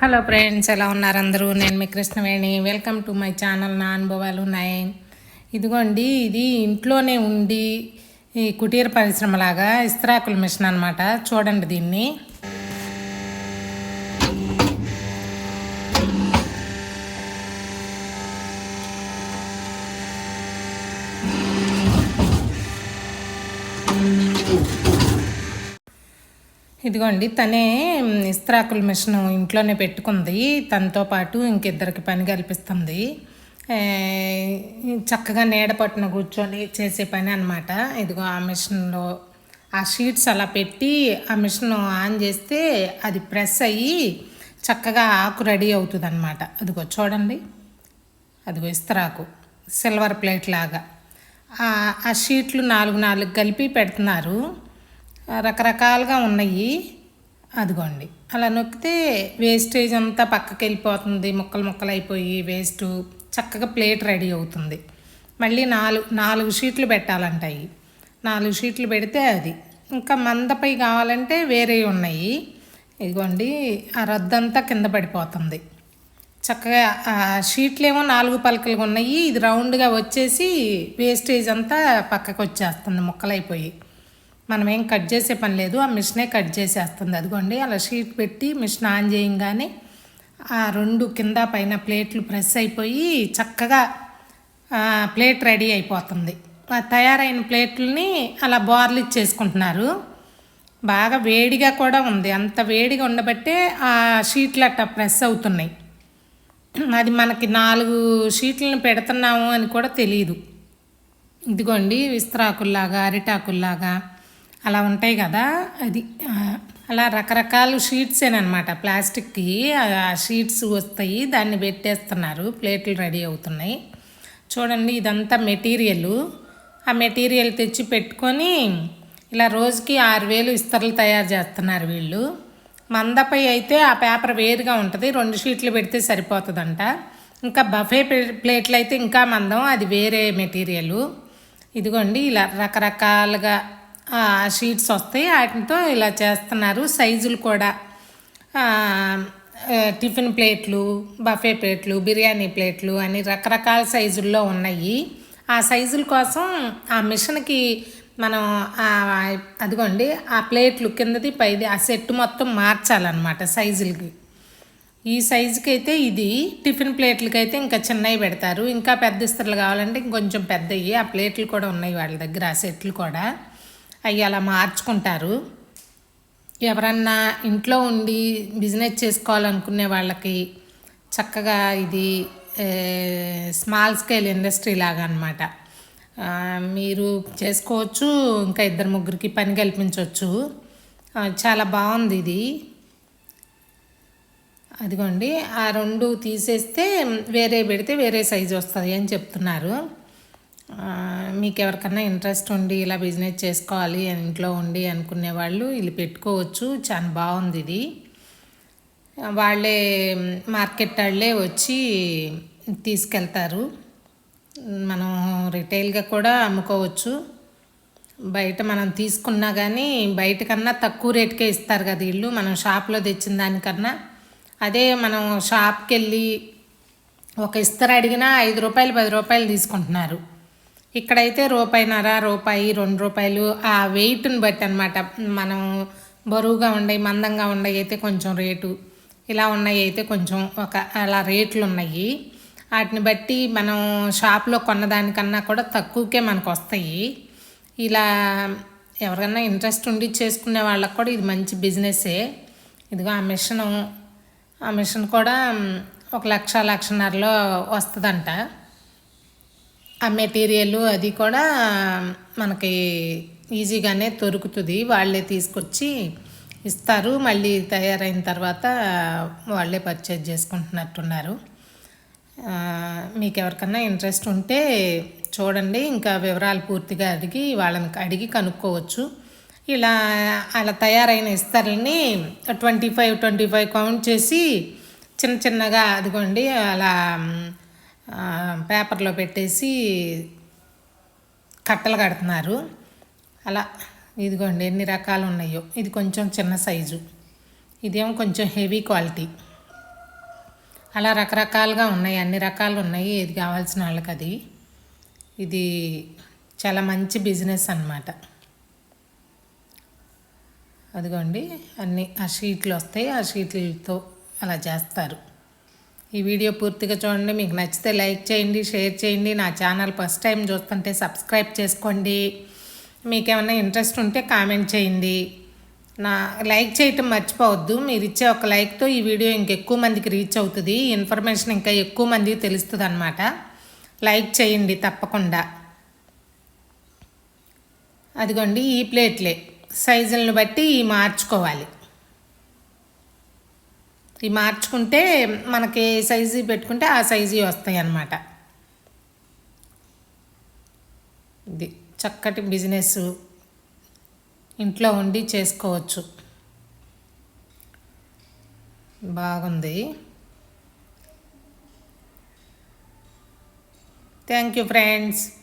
Hello friends ఎలా ఉన్నారు అందరూ? నేను మీ Krishnaveni. Welcome to my channel నా అనుభవాలు నైన్ ఇదిగోండి ఇది ఇంట్లోనే ఉండి ఈ కుటీర పరిశ్రమలాగా ఇస్త్రాకుల మిషన్ అనమాట చూడండి దీన్ని. ఇదిగోండి తనే ఇస్త్రాకుల మిషన్ ఇంట్లోనే పెట్టుకుంది. తనతో పాటు ఇంకిద్దరికి పని కల్పిస్తుంది. చక్కగా నీడ పట్టున కూర్చొని చేసే పని అనమాట ఇదిగో ఆ మిషన్లో ఆ షీట్స్ అలా పెట్టి ఆ మిషన్ ఆన్ చేస్తే అది ప్రెస్ అయ్యి చక్కగా ఆకు రెడీ అవుతుంది అనమాట అదిగో చూడండి అదిగో ఇస్తరాకు సిల్వర్ ప్లేట్ లాగా. ఆ- షీట్లు నాలుగు నాలుగు కలిపి పెడుతున్నారు. రకరకాలుగా ఉన్నాయి. అదిగోండి. అలా నొక్కితే వేస్టేజ్ అంతా పక్కకి వెళ్ళిపోతుంది ముక్కలు ముక్కలు అయిపోయి వేస్ట్ చక్కగా ప్లేట్ రెడీ అవుతుంది. మళ్ళీ నాలుగు నాలుగు షీట్లు పెట్టాలంటాయి నాలుగు షీట్లు పెడితే అది. ఇంకా మందపై కావాలంటే వేరే ఉన్నాయి. ఇదిగోండి. ఆ రద్దంతా కింద పడిపోతుంది. చక్కగా ఆ షీట్లు ఏమో నాలుగు పలకలుగా ఉన్నాయి. ఇది రౌండ్గా వచ్చేసి వేస్టేజ్ అంతా పక్కకు వచ్చేస్తుంది ముక్కలైపోయి. మనం ఏం కట్ చేసే పని లేదు. ఆ మిషనే కట్ చేసేస్తుంది. అదిగోండి అలా షీట్ పెట్టి మిషన్ ఆన్ చేయంగానే ఆ రెండు కింద పైన ప్లేట్లు ప్రెస్ అయిపోయి చక్కగా ప్లేట్ రెడీ అయిపోతుంది. తయారైన ప్లేట్లని అలా బోర్లు ఇచ్చేసుకుంటున్నారు. బాగా వేడిగా కూడా ఉంది. అంత వేడిగా ఉండబట్టే ఆ షీట్లు అట్ట ప్రెస్ అవుతున్నాయి. అది మనకి నాలుగు షీట్లను పెడుతున్నాము అని కూడా తెలియదు ఇదిగోండి విస్తరాకుల్లాగా అరిటాకుల్లాగా అలా ఉంటాయి కదా అది అలా రకరకాల షీట్సేనమాట ప్లాస్టిక్కి ఆ షీట్స్ వస్తాయి దాన్ని పెట్టేస్తున్నారు ప్లేట్లు రెడీ అవుతున్నాయి. చూడండి ఇదంతా మెటీరియల్. ఆ మెటీరియల్ తెచ్చి పెట్టుకొని ఇలా రోజుకి ఆరు వేలు ఇస్తరలు తయారు చేస్తున్నారు వీళ్ళు. మందపై అయితే ఆ పేపర్ వేరుగా ఉంటుంది రెండు షీట్లు పెడితే సరిపోతుందంట. ఇంకా బఫే ప్లే- ప్లేట్లు అయితే ఇంకా మందం అది వేరే మెటీరియల్. ఇదిగోండి ఇలా రకరకాలుగా షీట్స్ వస్తాయి. వాటితో ఇలా చేస్తున్నారు. సైజులు కూడా టిఫిన్ ప్లేట్లు బఫే ప్లేట్లు బిర్యానీ ప్లేట్లు అని రకరకాల సైజుల్లో ఉన్నాయి. ఆ సైజుల కోసం ఆ మిషన్కి మనం అదిగోండి ఆ ప్లేట్లు కిందది పైది ఆ సెట్ మొత్తం మార్చాలన్నమాట సైజులకి. ఈ సైజుకి అయితే ఇది టిఫిన్ ప్లేట్లకి అయితే ఇంకా చిన్నవి పెడతారు. ఇంకా పెద్ద ఇస్తర్లు కావాలంటే ఇంకొంచెం పెద్దవి. ఆ ప్లేట్లు కూడా ఉన్నాయి వాళ్ళ దగ్గర ఆ సెట్లు కూడా. అవి అలా మార్చుకుంటారు. ఎవరన్నా ఇంట్లో ఉండి బిజినెస్ చేసుకోవాలనుకునే వాళ్ళకి చక్కగా ఇది స్మాల్ స్కేల్ ఇండస్ట్రీ లాగా అనమాట మీరు చేసుకోవచ్చు ఇంకా ఇద్దరు ముగ్గురికి పని కల్పించవచ్చు చాలా బాగుంది ఇది. అదిగోండి ఆ రెండు తీసేస్తే వేరే పెడితే వేరే సైజు వస్తుంది అని చెప్తున్నారు. మీకు ఎవరికన్నా ఇంట్రెస్ట్ ఉండి ఇలా బిజినెస్ చేసుకోవాలి ఇంట్లో ఉండి అనుకునే వాళ్ళు ఇది పెట్టుకోవచ్చు. చాలా బాగుంది ఇది. వాళ్ళే మార్కెట్ వాళ్ళే వచ్చి తీసుకెళ్తారు. మనం రిటైల్గా కూడా అమ్ముకోవచ్చు. బయట మనం తీసుకున్నా కానీ బయట కన్నా తక్కువ రేటుకే ఇస్తారు కదా వీళ్ళు. మనం షాప్లో తెచ్చిన దానికన్నా. అదే మనం షాప్కి వెళ్ళి ఒక ఇస్తరు అడిగినా ఐదు రూపాయలు పది రూపాయలు తీసుకుంటున్నారు. ఇక్కడైతే రూపాయిన్నర రూపాయి రెండు రూపాయలు ఆ వెయిట్ని బట్టి అనమాట మనం బరువుగా ఉండయి మందంగా ఉండయి అయితే కొంచెం రేటు. ఇలా ఉన్నాయి అయితే కొంచెం ఒక అలా రేట్లు ఉన్నాయి. వాటిని బట్టి మనం షాప్లో కొన్నదానికన్నా కూడా తక్కువకే మనకు వస్తాయి. ఇలా ఎవరికన్నా ఇంట్రెస్ట్ ఉండి చేసుకునే వాళ్ళకి కూడా ఇది మంచి బిజినెస్సే. ఇదిగో ఆ మిషను ఆ మిషన్ కూడా ఒక లక్ష లక్షన్నరలో వస్తుందంట. ఆ మెటీరియల్ అది కూడా మనకి ఈజీగానే దొరుకుతుంది. వాళ్ళే తీసుకొచ్చి ఇస్తారు. మళ్ళీ తయారైన తర్వాత వాళ్ళే పర్చేజ్ చేసుకుంటున్నట్టున్నారు. మీకు ఎవరికన్నా ఇంట్రెస్ట్ ఉంటే చూడండి. ఇంకా వివరాలు పూర్తిగా అడిగి వాళ్ళని అడిగి కనుక్కోవచ్చు. ఇలా అలా తయారైన ఇస్తర్లని twenty five twenty five count చేసి చిన్న చిన్నగా అదిగోండి అలా పేపర్లో పెట్టేసి కట్టలు కడుతున్నారు. అలా ఇదిగోండి ఎన్ని రకాలు ఉన్నాయో. ఇది కొంచెం చిన్న సైజు. ఇదేమో కొంచెం హెవీ క్వాలిటీ. అలా రకరకాలుగా ఉన్నాయి. అన్ని రకాలు ఉన్నాయి. ఏది కావాల్సిన వాళ్ళకి అది. ఇది చాలా మంచి బిజినెస్ అన్నమాట. అదిగోండి. అన్ని ఆ షీట్లు వస్తాయి. ఆ షీట్లతో అలా చేస్తారు. ఈ వీడియో పూర్తిగా చూడండి. మీకు నచ్చితే లైక్ చేయండి షేర్ చేయండి. నా ఛానల్ ఫస్ట్ టైం చూస్తుంటే సబ్స్క్రైబ్ చేసుకోండి. మీకు ఏమైనా ఇంట్రెస్ట్ ఉంటే కామెంట్ చేయండి. నా లైక్ చేయటం మర్చిపోవద్దు. మీరు ఇచ్చే ఒక లైక్తో ఈ వీడియో ఇంకెక్కువ మందికి రీచ్ అవుతుంది. ఇన్ఫర్మేషన్ ఇంకా ఎక్కువ మందికి తెలుస్తుంది అనమాట లైక్ చేయండి తప్పకుండా. అదిగోండి ఈ ప్లేట్లే. సైజులను బట్టి ఈ మార్చుకోవాలి. ఈ మార్చుకుంటే మనకి ఏ సైజు పెట్టుకుంటే ఆ సైజు వస్తాయి అన్నమాట. ఇది చక్కటి బిజినెస్. ఇంట్లో ఉండి చేసుకోవచ్చు. బాగుంది. Thank you friends.